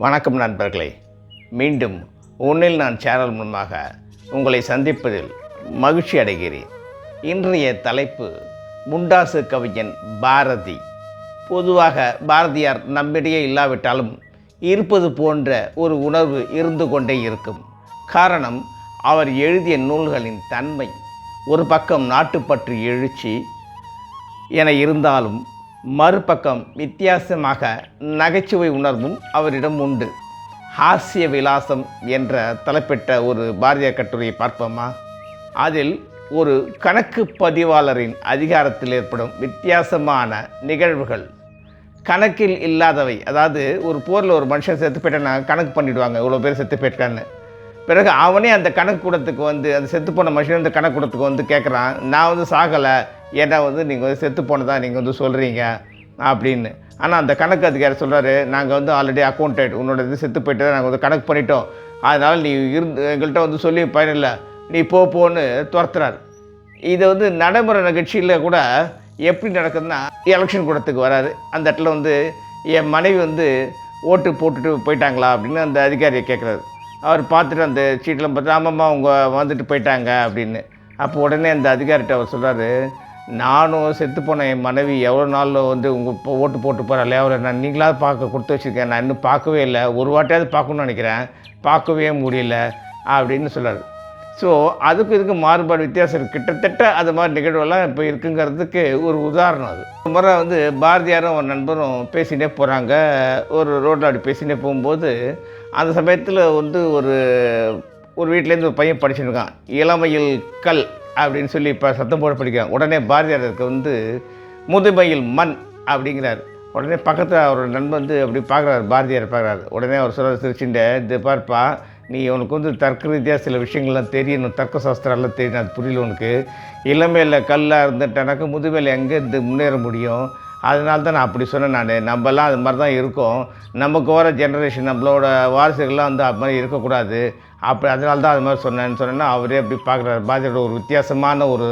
வணக்கம் நண்பர்களே. மீண்டும் உன்னில் நான் சேனல் மூலமாக உங்களை சந்திப்பதில் மகிழ்ச்சி அடைகிறேன். இன்றைய தலைப்பு முண்டாசு கவிஞன் பாரதி. பொதுவாக பாரதியார் நம்மிடையே இல்லாவிட்டாலும் இருப்பது போன்ற ஒரு உணர்வு இருந்து கொண்டே இருக்கும். காரணம் அவர் எழுதிய நூல்களின் தன்மை. ஒரு பக்கம் நாட்டுப்பற்று எழுச்சி என இருந்தாலும் மறுபக்கம் வித்தியாசமாக நகைச்சுவை உணர்வும் அவரிடம் உண்டு. ஹாஸ்ய விலாசம் என்ற தலைப்பிட்ட ஒரு பாரதியார் கட்டுரையை பார்ப்போமா? அதில் ஒரு கணக்கு பதிவாளரின் அதிகாரத்தில் ஏற்படும் வித்தியாசமான நிகழ்வுகள். கணக்கில் இல்லாதவை அதாவது ஒரு போரில் ஒரு மனுஷன் செத்து போயிட்டேன்னா கணக்கு பண்ணிவிடுவாங்க இவ்வளோ பேர் செத்து போயிட்டான்னு. பிறகு அவனே அந்த கணக்கு கூடத்துக்கு வந்து அந்த செத்து போன மனுஷன் அந்த கணக்கு கூடத்துக்கு வந்து கேட்குறான் நான் வந்து சாகலை ஏன்னா வந்து நீங்கள் வந்து செத்து போனதா நீங்கள் வந்து சொல்கிறீங்க அப்படின்னு. ஆனால் அந்த கணக்கு அதிகாரி சொல்கிறார் நாங்கள் வந்து ஆல்ரெடி அக்கௌண்டட் உன்னோட இது செத்து போயிட்டு நாங்கள் வந்து கணக்கு பண்ணிட்டோம். அதனால் நீ இருந்து எங்கள்கிட்ட வந்து சொல்லி பயனில்லை. நீ போ போன்னு துரத்துறாரு. இது வந்து நடைமுறை நிகழ்ச்சியில் கூட எப்படி நடக்குதுன்னா எலெக்ஷன் கூடத்துக்கு வராரு. அந்த இடத்துல வந்து என் மனைவி வந்து ஓட்டு போட்டுட்டு போயிட்டாங்களா? அப்படின்னு அந்த அதிகாரியை கேட்குறாரு அவர் பார்த்துட்டு அந்த சீட்டில் பார்த்து ஆமாம்மா அவங்க வந்துட்டு போயிட்டாங்க. அப்படின்னு. அப்போ உடனே அந்த அதிகாரிகிட்ட அவர் சொல்கிறாரு நானும் செத்து போன என் மனைவி எவ்வளோ நாளில் வந்து உங்கள் இப்போ ஓட்டு போட்டு போகிறாள் அவரை நான் நீங்களாவது பார்க்க கொடுத்து வச்சுருக்கேன். நான் இன்னும் பார்க்கவே இல்லை. ஒரு வாட்டியாவது பார்க்கணும்னு நினைக்கிறேன். பார்க்கவே முடியல அப்படின்னு சொல்கிறார் ஸோ அதுக்கு இதுக்கு மாறுபாடு வித்தியாசம் இருக்குது கிட்டத்தட்ட அது மாதிரி நிகழ்வெல்லாம் இப்போ இருக்குங்கிறதுக்கு ஒரு உதாரணம் அது. ஒரு முறை வந்து பாரதியாரும் ஒரு நண்பரும் பேசிகிட்டே போகிறாங்க ஒரு ரோட்டில் அப்படி பேசிகிட்டே போகும்போது அந்த சமயத்தில் வந்து ஒரு ஒரு வீட்டிலேருந்து ஒரு பையன் படிச்சுருக்கான் இருக்கான். இளமையில் கல். அப்படின்னு சொல்லி இப்போ சத்தம் போட படிக்கிறான் உடனே பாரதியாருக்கு வந்து முதுமையில் மண் அப்படிங்கிறார். உடனே பக்கத்தில் அவரோட நண்பன் வந்து அப்படி பார்க்குறாரு பாரதியார் பார்க்குறாரு உடனே அவர் சொல்கிற சிரிச்சுட்டு இது பார்ப்பா நீ உனக்கு வந்து தர்க்க ரீதியாக சில விஷயங்கள்லாம் தெரியணும் தர்க்க சாஸ்திரம்லாம் தெரியணும் அது புரியல உனக்கு. இளமையில் கல்லாக இருந்துட்டானாக்கா முதுமையில் எங்கே இருந்து முன்னேற முடியும்? அதனால தான் நான் அப்படி சொன்னேன் நான். நம்மலாம் அது மாதிரி தான் இருக்கோம். நமக்கு வர ஜென்ரேஷன் நம்மளோட வாரிசுகள்லாம் வந்து அது மாதிரி இருக்கக்கூடாது. அப்படி அதனால தான் அது மாதிரி சொன்னேன்னு சொன்னேன்னா அவரே அப்படி பார்க்குறாரு. பாரதியோட ஒரு வித்தியாசமான ஒரு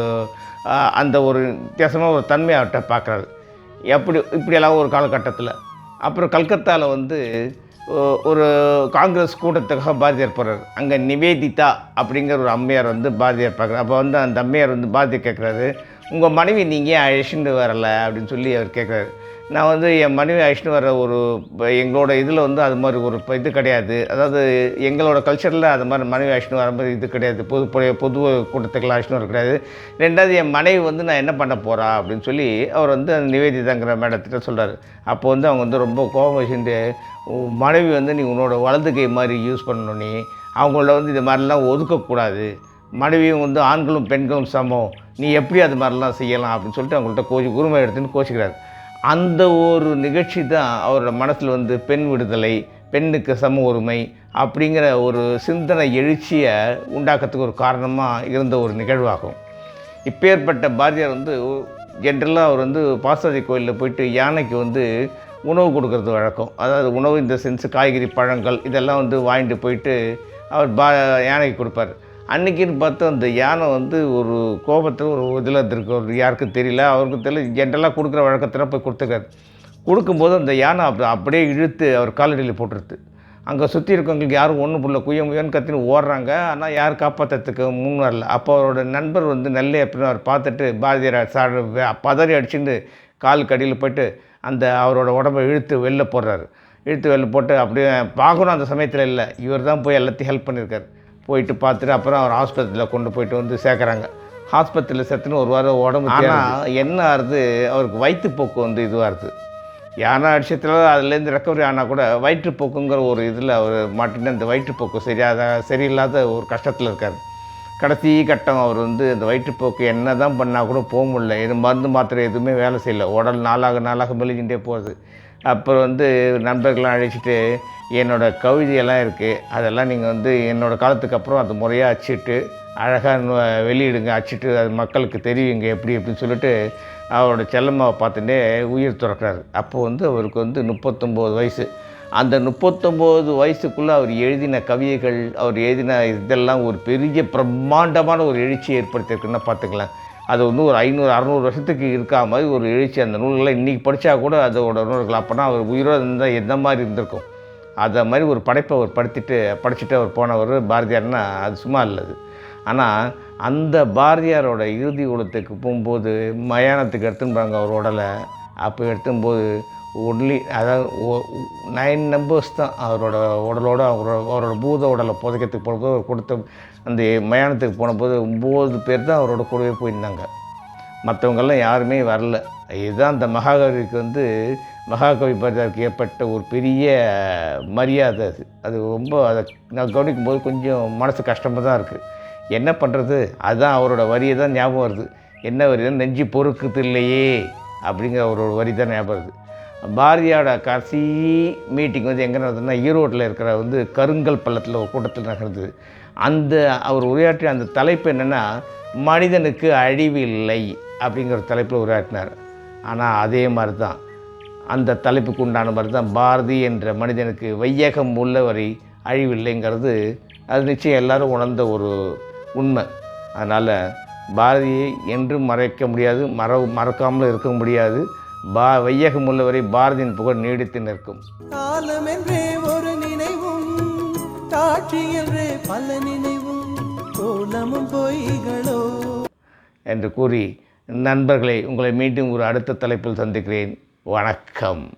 அந்த ஒரு வித்தியாசமான ஒரு தன்மை அவர்கிட்ட பார்க்குறாரு. எப்படி இப்படியெல்லாம் ஒரு காலகட்டத்தில். அப்புறம் கல்கத்தாவில் வந்து ஒரு காங்கிரஸ் கூட்டத்துக்காக பாரதியார் போகிறார் அங்கே நிவேதிதா அப்படிங்கிற ஒரு அம்மையார் வந்து பாரதியார் பார்க்குறாரு. அப்போ வந்து அந்த அம்மையார் வந்து பாரதியார் கேட்குறாரு உங்கள் மனைவி நீங்கள் ஏன் அழைச்சிட்டு வரலை அப்படின்னு சொல்லி அவர் கேட்குறாரு நான் வந்து என் மனைவி அழைச்சிட்டு வர ஒரு எங்களோட இதில் வந்து அது மாதிரி ஒரு இது கிடையாது. அதாவது எங்களோட கல்ச்சரில் அது மாதிரி மனைவி அழைச்சிட்டு வர மாதிரி இது கிடையாது. பொது பொது கூட்டத்துக்கெல்லாம் அழைச்சிட்டு வர கிடையாது. ரெண்டாவது என் மனைவி வந்து நான் என்ன பண்ண போகிறா அப்படின்னு சொல்லி அவர் வந்து அந்த நிவேதிதாங்கிற மேடத்திட்ட சொல்கிறார் அப்போ வந்து அவங்க வந்து ரொம்ப கோபம் வச்சுட்டு மனைவி வந்து நீ உன்னோட வலது கை மாதிரி யூஸ் பண்ணணும் நீ. அவங்கள வந்து இது மாதிரிலாம் ஒதுக்கக்கூடாது. மனைவியும் வந்து ஆண்களும் பெண்களும் சமம். நீ எப்படி அது மாதிரிலாம் செய்யலாம் அப்படின்னு சொல்லிட்டு அவங்கள்ட்ட கோச்சி உரிமை எடுத்துன்னு கோச்சிக்கிறார். அந்த ஒரு நிகழ்ச்சி தான் அவரோட மனசில் வந்து பெண் விடுதலை பெண்ணுக்கு சம உரிமை அப்படிங்கிற ஒரு சிந்தனை எழுச்சியை உண்டாக்கத்துக்கு ஒரு காரணமாக இருந்த ஒரு நிகழ்வாகும். இப்பேற்பட்ட பாரதியார் வந்து ஜென்ரலாக அவர் வந்து பாசாதி கோயிலில் போயிட்டு யானைக்கு வந்து உணவு கொடுக்கறது வழக்கம். அதாவது உணவு இந்த சென்ஸ் காய்கறி பழங்கள் இதெல்லாம் வந்து வாங்கிட்டு போயிட்டு அவர் பா யானைக்கு கொடுப்பார். அன்றைக்கின்னு பார்த்தா அந்த யானை வந்து ஒரு கோபத்தில் ஒரு இதில் இருக்கு. ஒரு யாருக்கும் தெரியல. அவருக்கு தெரியல. ஜென்ரலாக கொடுக்குற வழக்கத்தில் போய் கொடுத்துருக்காரு. கொடுக்கும்போது அந்த யானை அப்படி அப்படியே இழுத்து அவர் காலடியில் போட்டுருது. அங்கே சுற்றி இருக்கவங்களுக்கு யாரும் ஒன்றும் புள்ள குய முயன்னு கத்தின்னு ஓடுறாங்க. ஆனால் யார் காப்பாற்றுறதுக்கு முன் வரல. அப்போ அவரோட நண்பர் வந்து நல்ல அப்படின்னு அவர் பார்த்துட்டு பாரதியார் சாடு பதறி அடிச்சுட்டு கால் கடியில் போயிட்டு அந்த அவரோட உடம்பை இழுத்து வெளில போடுறாரு. இழுத்து வெளில போட்டு அப்படியே பார்க்கணும் அந்த சமயத்தில் இல்லை. இவர் தான் போய் எல்லாத்தையும் ஹெல்ப் பண்ணியிருக்காரு. போயிட்டு பார்த்துட்டு அப்புறம் அவர் ஆஸ்பத்திரியில் கொண்டு போயிட்டு வந்து சேர்க்குறாங்க. ஹாஸ்பத்திரியில் சேர்த்துன்னு ஒரு வாரம் உடம்பு ஆனால் என்ன ஆகுது அவருக்கு வயிற்றுப்போக்கு வந்து இதுவாக இருக்குது யானை அடிச்சத்தில் அதுலேருந்து ரெக்கவரி ஆனால் கூட வயிற்றுப்போக்குங்கிற ஒரு இதில் அவர் மாட்டின்னு அந்த வயிற்றுப்போக்கு சரியாத சரியில்லாத ஒரு கஷ்டத்தில் இருக்கார். கடைசி கட்டம் அவர் வந்து அந்த வயிற்றுப்போக்கு என்ன தான் பண்ணால் கூட போக முடியல. இது மருந்து மாத்திரை எதுவுமே வேலை செய்யல. உடல் நாளாக நாளாக மெலிஞ்சுட்டே போகுது. அப்புறம் வந்து நண்பர்கள்லாம் அழைச்சிட்டு என்னோடய கவிதையெல்லாம் இருக்குது அதெல்லாம் நீங்கள் வந்து என்னோடய காலத்துக்கு அப்புறம் அது முறையாக அச்சிட்டு அழகாக வெளியிடுங்க அச்சிட்டு அது மக்களுக்கு தெரியுங்க எப்படி அப்படின்னு சொல்லிட்டு அவரோட செல்லம்மாவை பார்த்துட்டே உயிர் துறக்கிறாரு. அப்போ வந்து அவருக்கு வந்து முப்பத்தொம்போது வயசு. அந்த முப்பத்தொம்போது வயசுக்குள்ளே அவர் எழுதின கவிதைகள் அவர் எழுதின இதெல்லாம் ஒரு பெரிய பிரம்மாண்டமான ஒரு எழுச்சியை ஏற்படுத்தியிருக்குன்னா பார்த்துக்கலாம் அது வந்து ஒரு ஐநூறு அறநூறு வருஷத்துக்கு இருக்கா மாதிரி ஒரு எழுச்சி அந்த நூல்களை இன்றைக்கி படித்தா கூட அதோட நூல்கள் அப்போனா அவர் உயிரோடு இருந்தால் எந்த மாதிரி இருந்திருக்கும்? அதை மாதிரி ஒரு படைப்பை அவர் படுத்திட்டு படிச்சுட்டு அவர் போனவர் பாரதியார்னா அது சும்மா இல்லது. ஆனால் அந்த பாரதியாரோட இறுதி உலகத்துக்கு போகும்போது மயானத்துக்கு எடுத்துன்னு போகிறாங்க அவர் உடலை. அப்போ எடுத்தும்போது ஒன்லி அதாவது நைன் நம்பர்ஸ் தான் அவரோட உடலோடு அவரோட அவரோட பூத உடலை புதைக்கிறதுக்கு போனபோது அவர் கொடுத்த அந்த மயானத்துக்கு போனபோது ஒம்பது பேர் தான் அவரோட கூடவே போயிருந்தாங்க. மற்றவங்கெல்லாம் யாருமே வரல. இதுதான் அந்த மகாகவிக்கு வந்து மகாகவி பாரதியாருக்கு ஏற்பட்ட ஒரு பெரிய மரியாதை அது. அது ரொம்ப அதை நான் கவனிக்கும் போது கொஞ்சம் மனசு கஷ்டமாக தான் இருக்குது என்ன பண்ணுறது அதுதான் அவரோட வரியை தான் ஞாபகம் வருது. என்ன வரி நெஞ்சு பொறுக்குது இல்லையே அப்படிங்கிற அவரோட வரி தான் ஞாபகம் வருது. பாரதியோட கடைசி மீட்டிங் வந்து எங்கே நடந்ததுன்னா ஈரோட்டில் இருக்கிற வந்து கருங்கல் பள்ளத்தில் ஒரு கூட்டத்தில் நடந்தது. அந்த அவர் உரையாற்றிய அந்த தலைப்பு என்னென்னா மனிதனுக்கு அழிவு இல்லை அப்படிங்கிற தலைப்பில் உரையாற்றினார். ஆனால் அதே மாதிரி தான் அந்த தலைப்புக்கு உண்டான மாதிரி தான் பாரதி என்ற மனிதனுக்கு வையகம் உள்ளவரை அழிவில்லைங்கிறது. அது நிச்சயம் எல்லாரும் உணர்ந்த ஒரு உண்மை. அதனால் பாரதியை என்றும் மறைக்க முடியாது மற மறக்காமல் இருக்க முடியாது. பா வையகம் உள்ளவரை பாரதியின் புகழ் நீடித்து நிற்கும். காலம் என்றே ஒரு நினைவும் காட்சி என்றே பல நினைவும் கோலமும் பொய்களோ? என்று கூறி நண்பர்களை உங்களை மீண்டும் ஒரு அடுத்த தலைப்பில் சந்திக்கிறேன். வணக்கம்.